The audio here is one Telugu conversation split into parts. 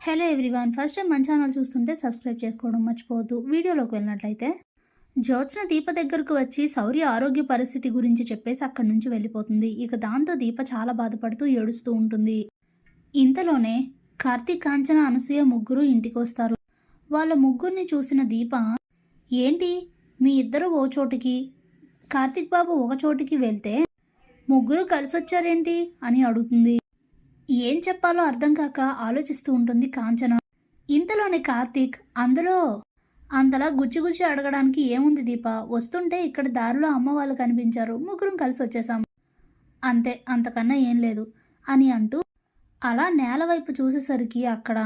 హలో ఎవ్రీవన్ ఫస్ట్ టైం మన ఛానల్ చూస్తుంటే సబ్స్క్రైబ్ చేసుకోవడం మర్చిపోవద్దు. వీడియోలోకి వెళ్ళినట్లయితే జ్యోత్స్న దీప దగ్గరకు వచ్చి శౌర్య ఆరోగ్య పరిస్థితి గురించి చెప్పేసి అక్కడి నుంచి వెళ్ళిపోతుంది. ఇక దాంతో దీప చాలా బాధపడుతూ ఏడుస్తూ ఉంటుంది. ఇంతలోనే కార్తీక్ కాంచన అనసూయ ముగ్గురు ఇంటికి వస్తారు వాళ్ళ ముగ్గురిని చూసిన దీప ఏంటి? మీ ఇద్దరు ఓ చోటికి? కార్తీక్ బాబు ఒక చోటికి వెళ్తే ముగ్గురు కలిసి వచ్చారేంటి అని అడుగుతుంది. ఏం చెప్పాలో అర్థం కాక ఆలోచిస్తూ ఉంటుంది కాంచన. ఇంతలోనే కార్తీక్ అందులో అంతలా గుచ్చి గుచ్చి అడగడానికి ఏముంది దీప? వస్తుంటే ఇక్కడ దారిలో అమ్మ వాళ్ళు కనిపించారు. ముగ్గురం కలిసి వచ్చేసాం అంతే అంతకన్నా ఏం లేదు అని అంటూ అలా నేల వైపు చూసేసరికి అక్కడ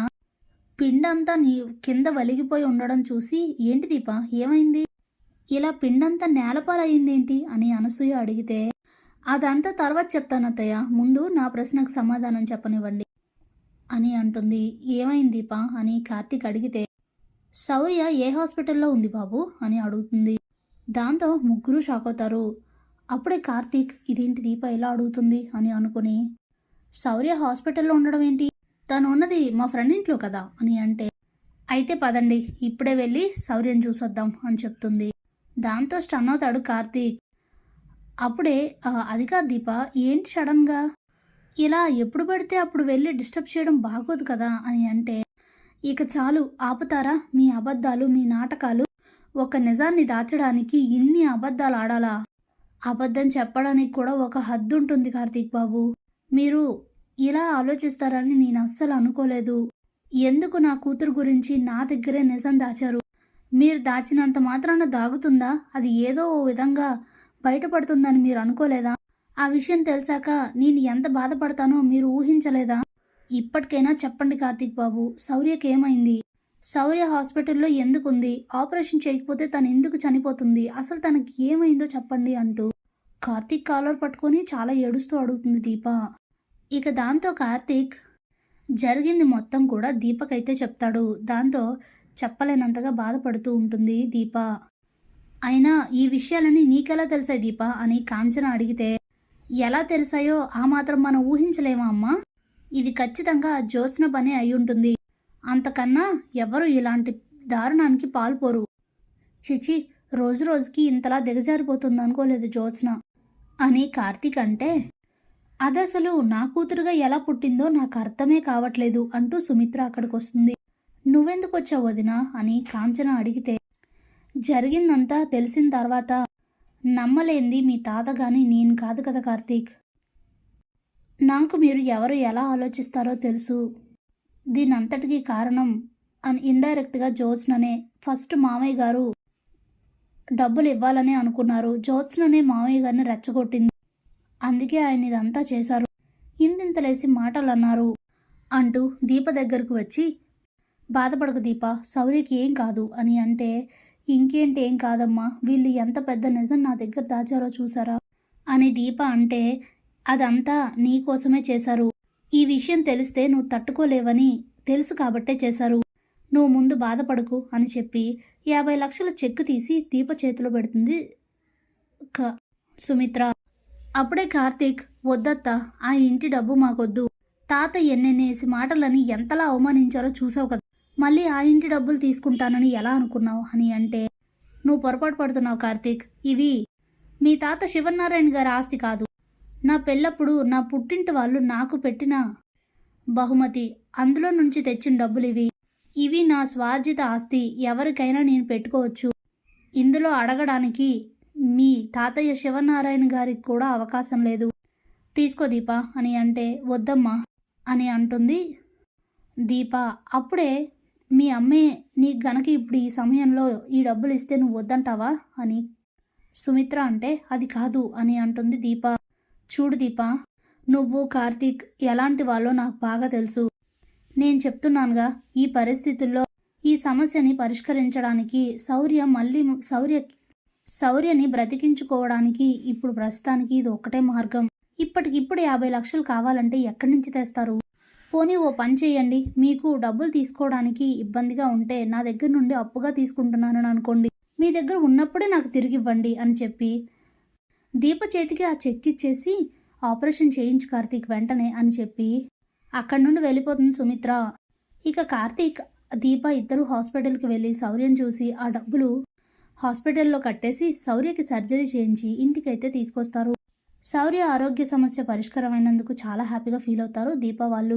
పిండంతా నీ కింద వలిగిపోయి ఉండడం చూసి ఏంటి దీప? ఏమైంది? ఇలా పిండంతా నేలపాలయ్యిందేంటి? అని అనసూయ అడిగితే అదంతా తర్వాత చెప్తాను అత్తయ్య. ముందు నా ప్రశ్నకు సమాధానం చెప్పనివ్వండి అని అంటుంది. ఏమైంది అని కార్తీక్ అడిగితే శౌర్య ఏ హాస్పిటల్లో ఉంది బాబు? అని అడుగుతుంది. దాంతో ముగ్గురు షాక్ అవుతారు. అప్పుడే కార్తీక్ ఇదేంటి దీప ఎలా అడుగుతుంది? అని అనుకుని శౌర్య హాస్పిటల్లో ఉండడం ఏంటి? తను ఉన్నది మా ఫ్రెండ్ ఇంట్లో కదా? అని అంటే అయితే పదండి ఇప్పుడే వెళ్ళి శౌర్యం చూసొద్దాం అని చెప్తుంది. దాంతో స్టన్ అవుతాడు కార్తీక్. అప్పుడే అది కాదు దీప ఏంటి సడన్గా ఇలా ఎప్పుడు పడితే అప్పుడు వెళ్ళి డిస్టర్బ్ చేయడం బాగోదు కదా అని అంటే ఇక చాలు ఆపుతారా? మీ అబద్ధాలు మీ నాటకాలు ఒక నిజాన్ని దాచడానికి ఇన్ని అబద్ధాలు ఆడాలా? అబద్ధం చెప్పడానికి కూడా ఒక హద్దు ఉంటుంది కార్తీక్ బాబు. మీరు ఇలా ఆలోచిస్తారని నేను అస్సలు అనుకోలేదు. ఎందుకు నా కూతురు గురించి నా దగ్గరే నిజం దాచారు? మీరు దాచినంత మాత్రాన దాగుతుందా? అది ఏదో ఓ విధంగా బయటపడుతుందని మీరు అనుకోలేదా? ఆ విషయం తెలిసాక నేను ఎంత బాధపడతానో మీరు ఊహించలేదా? ఇప్పటికైనా చెప్పండి కార్తీక్ బాబు శౌర్యకి ఏమైంది? శౌర్య హాస్పిటల్లో ఎందుకుంది? ఆపరేషన్ చేయకపోతే తను ఎందుకు చనిపోతుంది? అసలు తనకి ఏమైందో చెప్పండి అంటూ కార్తీక్ కాలర్ పట్టుకొని చాలా ఏడుస్తూ అడుగుతుంది దీప. ఇక దాంతో కార్తీక్ జరిగింది మొత్తం కూడా దీపకైతే చెప్తాడు. దాంతో చెప్పలేనంతగా బాధపడుతూ ఉంటుంది దీప. అయినా ఈ విషయాలని నీకెలా తెలిసాయి దీప అని కాంచన అడిగితే ఎలా తెలిసాయో ఆ మాత్రం మనం ఊహించలేమా అమ్మా? ఇది ఖచ్చితంగా జ్యోత్స్న పనే అయి ఉంటుంది అంతకన్నా ఎవరు ఇలాంటి దారుణానికి పాల్పోరు. చిచి రోజు రోజుకి ఇంతలా దిగజారిపోతుంది అనుకోలేదు జ్యోత్స్న. అని కార్తీక్ అంటే అదసలు నా కూతురుగా ఎలా పుట్టిందో నాకు అర్థమే కావట్లేదు అంటూ సుమిత్ర అక్కడికి వస్తుంది నువ్వెందుకు వచ్చావు వదినా? అని కాంచన అడిగితే జరిగిందంతా తెలిసిన తర్వాత నమ్మలేంది మీ తాత కానీ నేను కాదు కదా కార్తీక్. నాకు మీరు ఎవరు ఎలా ఆలోచిస్తారో తెలుసు. దీనంతటికీ కారణం అని ఇండైరెక్ట్గా జ్యోత్స్ననే ఫస్ట్ మామయ్య గారు డబ్బులు ఇవ్వాలని అనుకున్నారు. జ్యోత్స్ననే మామయ్య గారిని రెచ్చగొట్టింది. అందుకే ఆయన ఇదంతా చేశారు. ఇంతింతలేసి మాటలు అన్నారు అంటూ దీప దగ్గరకు వచ్చి బాధపడకు దీప శౌర్యకి ఏం కాదు అని అంటే ఇంకేంటి ఏం కాదమ్మా? వీళ్ళు ఎంత పెద్ద నిజం నా దగ్గర దాచారో చూసారా? అని దీప అంటే అదంతా నీ కోసమే చేశారు. ఈ విషయం తెలిస్తే నువ్వు తట్టుకోలేవని తెలుసు కాబట్టే చేశారు. నువ్వు ముందు బాధపడకు అని చెప్పి యాభై లక్షల చెక్కు తీసి దీప చేతిలో పెడుతుంది క. సుమిత్ర. అప్పుడే కార్తీక్ వద్దత్త ఆ ఇంటి డబ్బు మాకొద్దు. తాత ఎన్నెన్నేసి మాటలని ఎంతలా అవమానించారో చూసావు కదా. మళ్ళీ ఆ ఇంటి డబ్బులు తీసుకుంటానని ఎలా అనుకున్నావు అని అంటే? నువ్వు పొరపాటు పడుతున్నావు కార్తీక్. ఇవి మీ తాత శివనారాయణ గారి ఆస్తి కాదు. నా పెళ్ళప్పుడు నా పుట్టింటి వాళ్ళు నాకు పెట్టిన బహుమతి. అందులో నుంచి తెచ్చిన డబ్బులు ఇవి. ఇవి నా స్వార్జిత ఆస్తి. ఎవరికైనా నేను పెట్టుకోవచ్చు. ఇందులో అడగడానికి మీ తాతయ్య శివనారాయణ గారికి కూడా అవకాశం లేదు. తీసుకో దీప. అని అంటే వద్దమ్మా అని అంటుంది దీప. అప్పుడే మీ అమ్మే నీకు గనక ఇప్పుడు ఈ సమయంలో ఈ డబ్బులు ఇస్తే నువ్వు వద్దంటావా అని. సుమిత్ర అంటే అది కాదు అని అంటుంది దీప. చూడు దీప నువ్వు కార్తీక్ ఎలాంటి వాళ్ళో నాకు బాగా తెలుసు. నేను చెప్తున్నానుగా ఈ పరిస్థితుల్లో ఈ సమస్యని పరిష్కరించడానికి శౌర్య మళ్ళీ శౌర్య శౌర్యని బ్రతికించుకోవడానికి ఇప్పుడు ప్రస్తుతానికి ఇది ఒక్కటే మార్గం. ఇప్పటికిప్పుడు యాభై లక్షలు కావాలంటే ఎక్కడి నుంచి తెస్తారు? పోనీ ఓ పని చేయండి. మీకు డబ్బులు తీసుకోవడానికి ఇబ్బందిగా ఉంటే నా దగ్గర నుండి అప్పుగా తీసుకుంటున్నాను అనుకోండి. మీ దగ్గర ఉన్నప్పుడే నాకు తిరిగి ఇవ్వండి అని చెప్పి దీప చేతికి ఆ చెక్ ఇచ్చేసి ఆపరేషన్ చేయించు కార్తీక్ వెంటనే అని చెప్పి అక్కడి నుండి వెళ్ళిపోతుంది సుమిత్ర. ఇక కార్తీక్ దీప ఇద్దరు హాస్పిటల్కి వెళ్ళి సౌర్యం చూసి ఆ డబ్బులు హాస్పిటల్లో కట్టేసి శౌర్యకి సర్జరీ చేయించి ఇంటికైతే తీసుకొస్తారు. శౌర్య ఆరోగ్య సమస్య పరిష్కారమైనందుకు చాలా హ్యాపీగా ఫీల్ అవుతారు దీప వాళ్ళు.